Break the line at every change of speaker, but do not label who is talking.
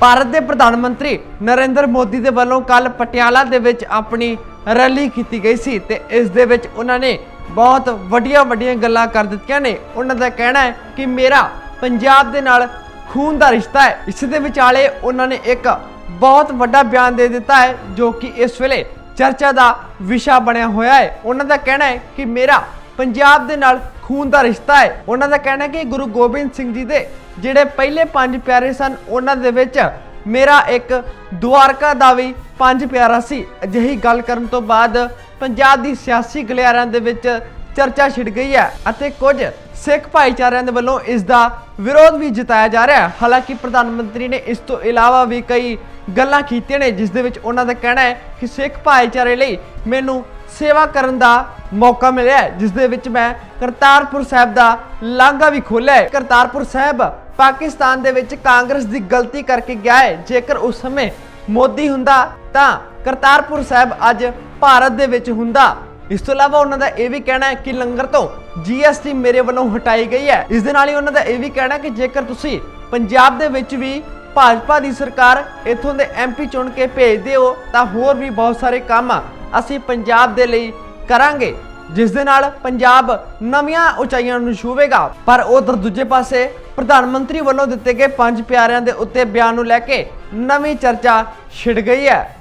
ਭਾਰਤ ਦੇ ਪ੍ਰਧਾਨ ਮੰਤਰੀ ਨਰਿੰਦਰ ਮੋਦੀ ਦੇ ਵੱਲੋਂ ਕੱਲ ਪਟਿਆਲਾ ਦੇ ਵਿੱਚ ਆਪਣੀ ਰੈਲੀ ਕੀਤੀ ਗਈ ਸੀ ਤੇ ਇਸ ਦੇ ਵਿੱਚ ਉਹਨਾਂ ਨੇ ਬਹੁਤ ਵੱਡੀਆਂ ਵੱਡੀਆਂ ਗੱਲਾਂ ਕਰ ਦਿੱਤੀਆਂ ਨੇ। ਉਹਨਾਂ ਦਾ ਕਹਿਣਾ ਹੈ ਕਿ ਮੇਰਾ ਪੰਜਾਬ ਦੇ ਨਾਲ ਖੂਨ ਦਾ ਰਿਸ਼ਤਾ ਹੈ। ਇਸ ਦੇ ਵਿਚਾਲੇ ਉਹਨਾਂ ਨੇ ਇੱਕ ਬਹੁਤ ਵੱਡਾ ਬਿਆਨ ਦੇ ਦਿੱਤਾ ਹੈ, ਜੋ ਕਿ ਇਸ ਵੇਲੇ ਚਰਚਾ ਦਾ ਵਿਸ਼ਾ ਬਣਿਆ ਹੋਇਆ ਹੈ। ਉਹਨਾਂ ਦਾ ਕਹਿਣਾ ਹੈ ਕਿ ਮੇਰਾ ਪੰਜਾਬ ਦੇ ਨਾਲ ਖੂਨ ਦਾ ਰਿਸ਼ਤਾ ਹੈ। ਉਹਨਾਂ ਦਾ ਕਹਿਣਾ ਹੈ ਕਿ ਗੁਰੂ ਗੋਬਿੰਦ ਸਿੰਘ ਜੀ ਦੇ ਜਿਹੜੇ ਪਹਿਲੇ ਪੰਜ ਪਿਆਰੇ ਸਨ, ਉਹਨਾਂ ਦੇ ਵਿੱਚ ਮੇਰਾ ਇੱਕ ਦੁਆਰਕਾ ਦਾ ਵੀ ਪੰਜ ਪਿਆਰਾ ਸੀ। ਅਜਿਹੀ ਗੱਲ ਕਰਨ ਤੋਂ ਬਾਅਦ ਪੰਜਾਬ ਦੀ ਸਿਆਸੀ ਗਲਿਆਰਿਆਂ ਦੇ ਵਿੱਚ ਚਰਚਾ ਛਿੜ ਗਈ ਹੈ ਅਤੇ ਕੁਝ ਸਿੱਖ ਭਾਈਚਾਰਿਆਂ ਦੇ ਵੱਲੋਂ ਇਸ ਦਾ ਵਿਰੋਧ ਵੀ ਜਤਾਇਆ ਜਾ ਰਿਹਾ ਹੈ। ਹਾਲਾਂਕਿ ਪ੍ਰਧਾਨ ਮੰਤਰੀ ਨੇ ਇਸ ਤੋਂ ਇਲਾਵਾ ਵੀ ਕਈ ਗੱਲਾਂ ਕੀਤੀਆਂ ਨੇ, ਜਿਸ ਦੇ ਵਿੱਚ ਉਹਨਾਂ ਦਾ ਕਹਿਣਾ ਹੈ ਕਿ ਸਿੱਖ ਭਾਈਚਾਰੇ ਲਈ ਮੈਨੂੰ ਸੇਵਾ ਕਰਨ ਦਾ ਮੌਕਾ ਮਿਲਿਆ ਜਿਸ ਦੇ ਵਿੱਚ ਮੈਂ ਕਰਤਾਰਪੁਰ ਸਾਹਿਬ ਦਾ ਲਾਂਘਾ ਵੀ ਖੋਲ੍ਹਿਆ ਕਰਤਾਰਪੁਰ ਸਾਹਿਬ ਪਾਕਿਸਤਾਨ ਦੇ ਵਿੱਚ ਕਾਂਗਰਸ ਦੀ ਗਲਤੀ ਕਰਕੇ ਗਿਆ ਹੈ। ਜੇਕਰ ਉਸ ਸਮੇਂ ਮੋਦੀ ਹੁੰਦਾ ਤਾਂ ਕਰਤਾਰਪੁਰ ਸਾਹਿਬ ਅੱਜ ਭਾਰਤ ਦੇ ਵਿੱਚ ਹੁੰਦਾ। ਇਸ ਤੋਂ ਇਲਾਵਾ ਉਹਨਾਂ ਦਾ ਇਹ ਵੀ ਕਹਿਣਾ ਹੈ ਕਿ ਲੰਗਰ ਤੋਂ ਜੀਐਸਟੀ ਮੇਰੇ ਵੱਲੋਂ ਹਟਾਈ ਗਈ ਹੈ। ਇਸ ਦੇ ਨਾਲ ਹੀ ਉਹਨਾਂ ਦਾ ਇਹ ਵੀ ਕਹਿਣਾ ਹੈ ਕਿ ਜੇਕਰ ਤੁਸੀਂ ਪੰਜਾਬ ਦੇ ਵਿੱਚ ਵੀ ਭਾਜਪਾ ਦੀ ਸਰਕਾਰ ਇਥੋਂ ਦੇ ਐਮਪੀ ਚੁਣ ਕੇ ਭੇਜਦੇ ਹੋ ਤਾਂ ਹੋਰ ਵੀ ਬਹੁਤ ਸਾਰੇ ਕੰਮ ਅਸੀਂ ਪੰਜਾਬ ਦੇ ਲਈ ਕਰਾਂਗੇ, ਜਿਸ ਦੇ ਨਾਲ ਪੰਜਾਬ ਨਵੀਆਂ ਉਚਾਈਆਂ ਨੂੰ ਛੂਵੇਗਾ। ਪਰ ਉਧਰ ਦੂਜੇ ਪਾਸੇ ਪ੍ਰਧਾਨ ਮੰਤਰੀ ਵੱਲੋਂ ਦਿੱਤੇ ਗਏ ਪੰਜ ਪਿਆਰਿਆਂ ਦੇ ਉੱਤੇ ਬਿਆਨ ਨੂੰ ਲੈ ਕੇ ਨਵੀਂ ਚਰਚਾ ਛਿੜ ਗਈ ਹੈ।